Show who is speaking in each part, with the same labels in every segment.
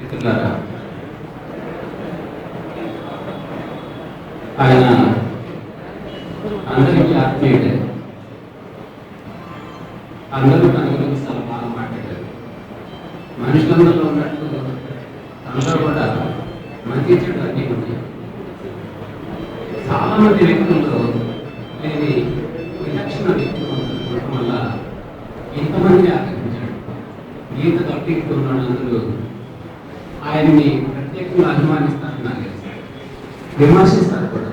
Speaker 1: మిత్రులారా ఆయన అందరికీ ఆత్మీయుడే. అందరూ తన గురించి చాలా బాగా మాట్లాడారు. మనుషులందరిలో ఉన్నట్టు తనలో కూడా మంచి చెడు అన్నీ ఉన్నాయి చాలా మంది వ్యక్తుల్లో లేని విలక్షణ వ్యక్తులు ఉండటం వల్ల ఇంతమంది ఆకర్షించాడు ఈత కట్టి ఉన్నాడు అందరూ ఆయన్ని ప్రత్యేకంగా అభిమానిస్తారని నాకు తెలుసు విమర్శిస్తారు కూడా.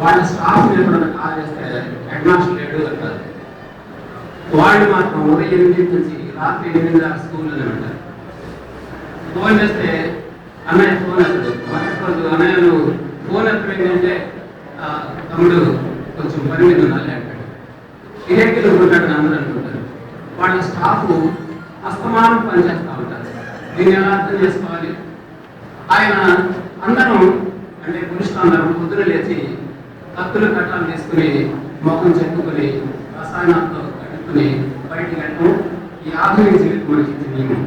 Speaker 1: వాళ్ళ స్టాఫ్ ఎప్పుడైనా కాల్ చేస్తే హెడ్ మాస్టర్ లేడు అంటారు వాళ్ళు మాత్రం ఉదయం ఎనిమిది నుంచి రాత్రి ఎనిమిది దాకా స్కూల్లోనే ఉంటారు. ఫోన్ చేస్తే అన్నయ్య ఫోన్ ఎత్తడు మరుసటి రోజు అన్నయ్య నువ్వు ఫోన్ ఎత్తమైందంటే తమ్ముడు కొంచెం పని మీద ఉండాలి అంటాడు. ఇదే ఉంటాడు అందరూ అనుకుంటారు వాళ్ళ స్టాఫ్ అస్తమానం పనిచేస్తూ ఉంటారు. దీన్ని ఎలా అర్థం చేసుకోవాలి? ఆయన అందరం అంటే పురుషులు అందరం పొద్దున లేచి కత్తులు కట్టాలు తీసుకుని ముఖం చెక్కుని రసాయనాలతో కట్టుకుని బయటికి వెళ్ళడం ఈ ఆధునిక జీవితం మనకి ఇచ్చిన నియమం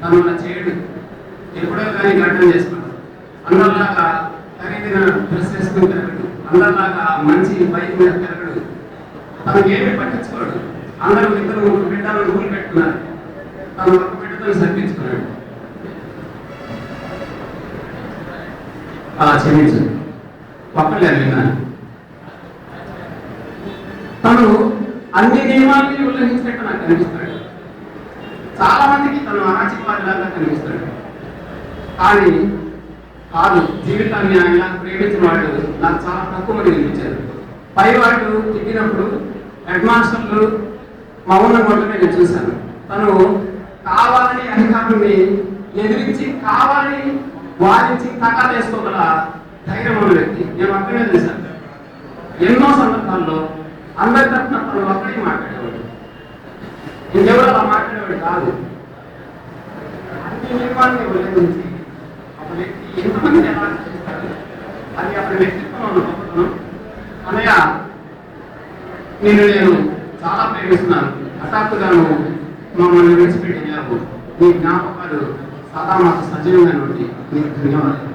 Speaker 1: తను అలా చేయడు ఎప్పుడో కానీ గడ్డం చేసుకుంటాం అందరిలాగా ఖరీదైన డ్రెస్ వేసుకుని తిరగడు. అందరిలాగా మంచి బైక్ మీద తిరగడు. తనకి ఏమి పట్టించుకోడు. అందరూ ఇద్దరు ముగ్గురు బిడ్డలను ఊరు పెట్టుకున్నారు తను ఒక బిడ్డతో సరిపించుకున్నాడు. క్షమించు ఒక్కలే విన్నాను తను అన్ని నియమాలని ఉల్లంఘించినట్టు నాకు కనిపిస్తాడు చాలా మందికి తను అరాచకవాదిలాగా కనిపిస్తాడు కానీ కాదు జీవితాన్ని ఆయన ప్రేమించిన వాళ్ళు నాకు చాలా తక్కువ మంది కనిపించారు. పై వాళ్ళు తిట్టినప్పుడు హెడ్ మాస్టర్లు మౌనం కొట్టమే నేను చూశాను. తను కావాలని అధికారుల్ని ఎదిరించి కావాలని వారించి తగా వేసుకోగల ధైర్యం ఉన్న వ్యక్తి. నేను అక్కడే చేశాను? ఎన్నో సందర్భాల్లో అందరి తరఫున తను ఒక్కడే మాట్లాడేవాడు. ఇంకెవరు అలా మాట్లాడేవాడు కాదు. అన్ని నియమాన్ని ఉల్లంఘించి ఒక వ్యక్తి ఎంతమంది ఎలా చేస్తారు? అది అతని వ్యక్తిత్వం ఉన్న గొప్పతనం అన్నయ్య నేను నేను చాలా ప్రేమిస్తున్నాను. హఠాత్తుగా మమ్మల్ని విడిచిపెట్టి వెళ్ళావు నీ జ్ఞాపకాలు సాధారణ మాకు మీకు ధన్యవాదాలు